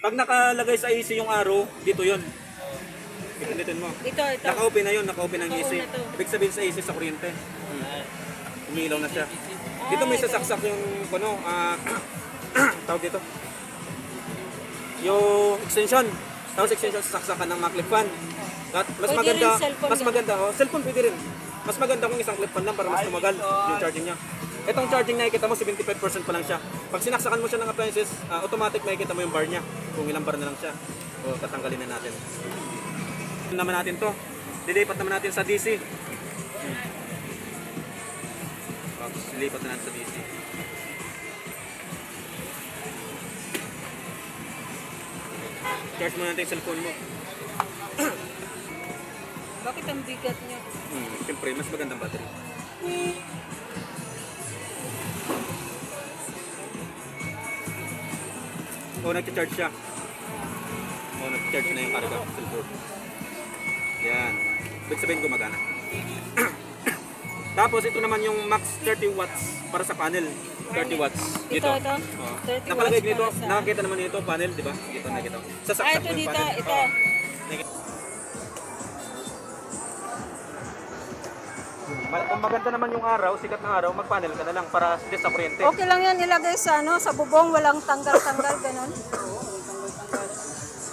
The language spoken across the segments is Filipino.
Pag nakalagay sa AC yung arrow, dito yun. Ipindutin mo. Ito, ito. Naka-open na yun, naka-open ang AC. na to. Ibig sabihin sa AC sa kuryente. Hmm. Umiilaw na siya. Dito may sasaksak yung, ano, ah, tawag dito. Yung extension. Tapos extension sasaksakan ng mga clip fan. At mas Pwede maganda, rin cellphone mas maganda, oh, cellphone pwede rin. Mas maganda kung isang clip fan lang para mas tumagal yung charging niya. Itong charging nakikita mo, 75% pa lang siya. Pag sinaksakan mo siya ng appliances, ah, automatic makikita mo yung bar niya. Kung ilang bar na lang siya. O, tatanggalin na natin. Naman natin to. Lilipat naman natin sa DC. Tapos lilipat na natin sa DC. Charge mo natin yung cellphone mo. Bakit ang bigat niya? Hmm, siyempre, mas magandang battery. Oh, nag-charge siya. Oh, nag-charge na yung karga cellphone. Yan. Ibig sabihin gumagana. Tapos ito naman yung max 30 watts para sa panel. 30 watts. Dito. Ito, ito. Oh. 30 Nakalagay watts dito. sa- Nakakita naman dito panel, di ba? Dito nakikita. Sasaksak Ah, ito mo yung dito, panel. ito. Oh. Ma- Kung maganda naman yung araw, sikat ng araw, mag-panel ka na lang para hindi sa kuryente. Okay lang yan ilagay sa ano, sa bubong, walang tanggal-tanggal, ganun.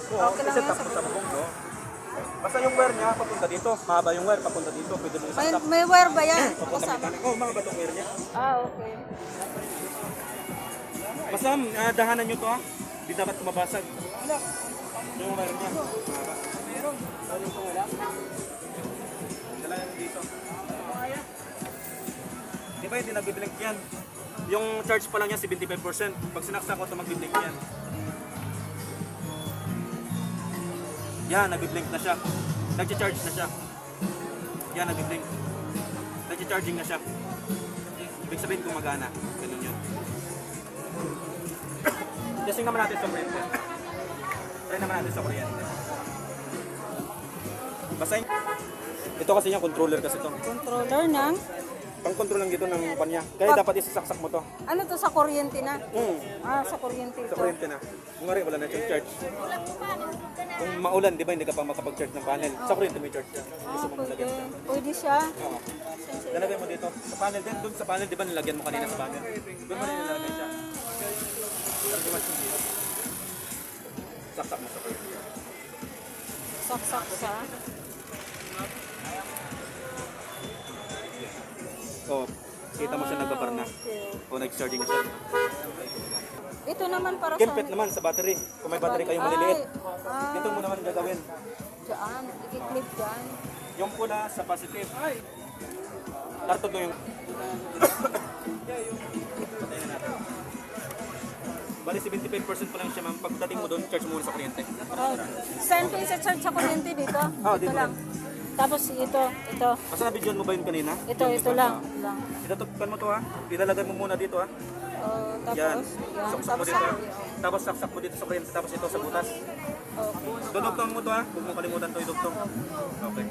Oo, Okay lang yan tapos sa sa bubong, no? Basta yung wire niya, papunta dito. Mahaba yung wire, papunta dito. Pwede mo May, isaksak. may wire ba yan? Papunta Kasama. mechanic. Oo, mga batong wire niya. Ah, okay. Basta ah, dahanan nyo to, ha? Hindi dapat kumabasag. Yung wire niya. Mahaba. Meron. Meron kung wala. Dala yan dito. Di ba hindi nag-blink yan? Yung charge pa lang niya 75%. Pag sinaksak ko ito, mag-blink yan. Yan, nag-blink na siya. Nag-charge na siya. Yan, nag-blink. Nag-charging na siya. Ibig sabihin gumagana. Ganun yun. Testing naman natin sa kuryente. Try naman natin sa kuryente. Basta yung... Ito kasi yung controller kasi to. Controller ng, Pang-control lang dito ng panya. Kaya dapat isasaksak mo to. ano to sa kuryente na? Hmm. Ah, sa kuryente Sa ito. kuryente na. Kung nga rin, wala na siyang charge. Kung maulan, di ba, hindi ka pa makapag-charge ng panel. Sa kuryente may charge. Gusto Ah, mo pwede. malagyan. Pwede siya. Oo. Lalagay mo dito. Sa panel din. Doon sa panel, di ba nilagyan mo kanina sa panel? Doon mo rin nilagay siya. Tarjumas mo dito. Saksak mo sa kuryente. Saksak sa. Oo. Kita mo siya nagbabar na. Okay. O nag-charging siya. Ito naman para sa... Gimpet naman sa battery. Kung may battery kayong maliliit. Ay, ah, Dito mo naman gagawin. dyan. Ikiklip dyan. Yung pula sa positive. Tartog mo yung... Bali 75% pa lang siya ma'am. Pagdating mo doon, charge mo muna sa kuryente. Oh, send ko yung sa charge sa kuryente dito. Ah, ito dito lang. Tapos ito, ito. Basta na-video mo ba yun kanina? Ito, Yung ito isa lang. pa. lang. Itatugpan mo to ha. Ilalagay mo muna dito ha. Oh, tapos, Yan. yan. Saksak mo Tapos, dito. Tapos saksak mo dito sa kuryente. Tapos ito sa butas. okay. Dudugtong mo to ha. Huwag mo kalimutan to idugtong. Okay.